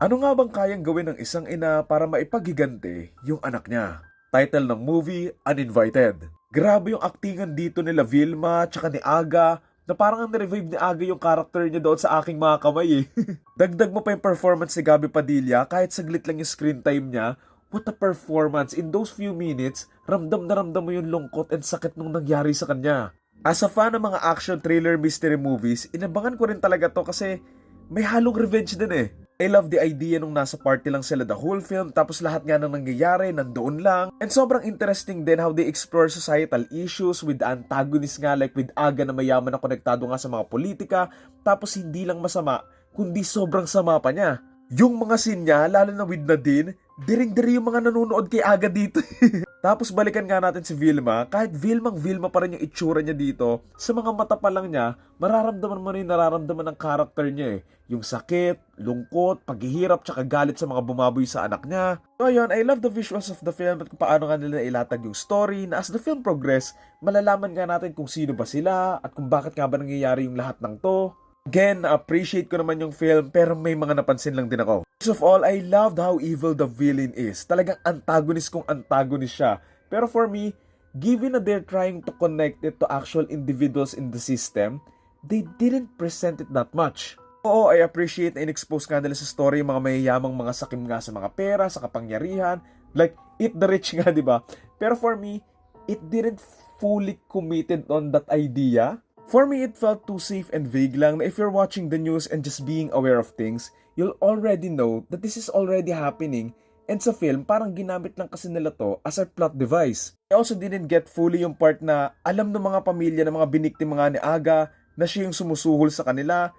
Ano nga bang kayang gawin ng isang ina para maipagigante yung anak niya? Title ng movie, Uninvited. Grabe yung aktingan dito nila Vilma tsaka ni Aga na parang ang revive ni Aga yung character niya doon sa aking mga kamay eh. Dagdag mo pa yung performance ni Gabi Padilla kahit saglit lang yung screen time niya. What a performance! In those few minutes, ramdam na ramdam mo yung lungkot and sakit nung nangyari sa kanya. As a fan ng mga action thriller mystery movies, inabangan ko rin talaga to kasi may halong revenge din eh. I love the idea nung nasa party lang sila the whole film tapos lahat nga nang nangyayari nandoon lang. And sobrang interesting din how they explore societal issues with the antagonist nga like with Aga na mayaman na konektado nga sa mga politika tapos hindi lang masama kundi sobrang sama pa niya. Yung mga scene niya, lalo na with Nadine, diring-diri yung mga nanonood kay Aga dito. Tapos balikan nga natin si Vilma, kahit Vilmang Vilma pa rin yung itsura niya dito, sa mga mata pa lang niya, mararamdaman mo rin nararamdaman ng karakter niya eh. Yung sakit, lungkot, paghihirap, tsaka galit sa mga bumaboy sa anak niya. So ayun, I love the visuals of the film at kung paano nga nila ilatag yung story na as the film progress, malalaman nga natin kung sino ba sila at kung bakit nga ba nangyayari yung lahat ng to. Again, na-appreciate ko naman yung film pero may mga napansin lang din ako. First of all, I loved how evil the villain is. Talagang antagonist kung antagonist siya. Pero for me, given na they're trying to connect it to actual individuals in the system, they didn't present it that much. Oo, I appreciate na in-expose nga nila sa story yung mga mayayamang mga sakim nga sa mga pera, sa kapangyarihan. Like, eat the rich nga, di ba? Pero for me, it didn't fully committed on that idea. For me, it felt too safe and vague lang na if you're watching the news and just being aware of things, you'll already know that this is already happening and sa film, parang ginamit lang kasi nila to as a plot device. I also didn't get fully yung part na alam ng mga pamilya ng mga biniktima nga ni Aga na siya yung sumusuhol sa kanila.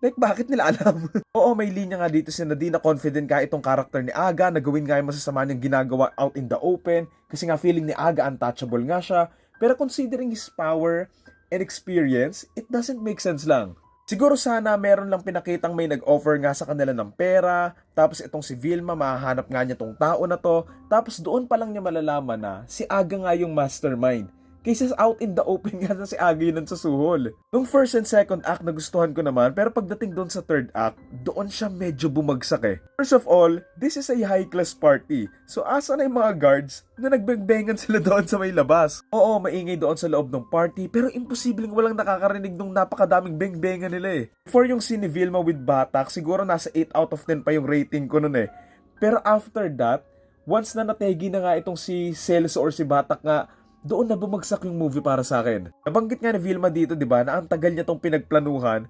Like, bakit nila alam? Oo, may linya nga dito si Nadine na confident ka itong karakter ni Aga na gawin nga yung masasama niyang ginagawa out in the open kasi nga feeling ni Aga untouchable nga siya. Pero considering his power and experience, it doesn't make sense lang. Siguro sana meron lang pinakitang may nag-offer nga sa kanila ng pera, tapos itong si Vilma mahahanap nga niya tong tao na to, tapos doon pa lang niya malalaman na si Aga nga yung mastermind. Kaysa out in the open nga na si Aga yun ang susuhol. Nung first and second act nagustuhan ko naman, pero pagdating doon sa third act, doon siya medyo bumagsak eh. First of all, this is a high-class party. So asa na yung mga guards na nagbengbengan sila doon sa may labas? Oo, maingay doon sa loob ng party, pero imposibleng walang nakakarinig ng napakadaming bengbengan nila eh. For yung scene ni Vilma with Batak, siguro nasa 8 out of 10 pa yung rating ko nun eh. Pero after that, once na nategi na nga itong si Celso or si Batak nga, doon na bumagsak yung movie para sa akin. Nabanggit nga ni Vilma dito, di ba, na ang tagal niya tong pinagplanuhan.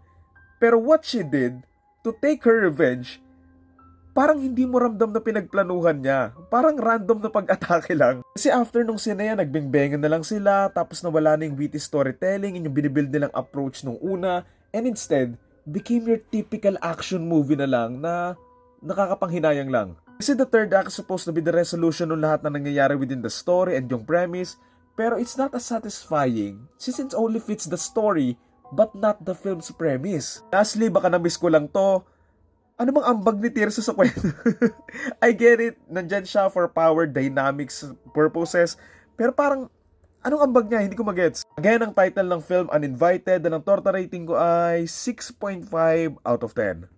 Pero what she did to take her revenge, parang hindi mo ramdam na pinagplanuhan niya. Parang random na pag-atake lang. Kasi after nung scene na yan, nagbingbengan na lang sila, tapos nawala na yung witty storytelling, yung binibuild nilang approach nung una, and instead, became your typical action movie na lang na nakakapanghinayang lang. Kasi the third act is supposed to be the resolution ng lahat na nangyayari within the story and yung premise, pero it's not as satisfying since it only fits the story but not the film's premise. Lastly, baka na-miss ko lang to. Ano bang ambag ni Tirso sa kwento? I get it, nandyan siya for power dynamics purposes, pero parang Anong ambag niya? Hindi ko magets. Again, ang title ng film, Uninvited, na ang torta rating ko ay 6.5 out of 10.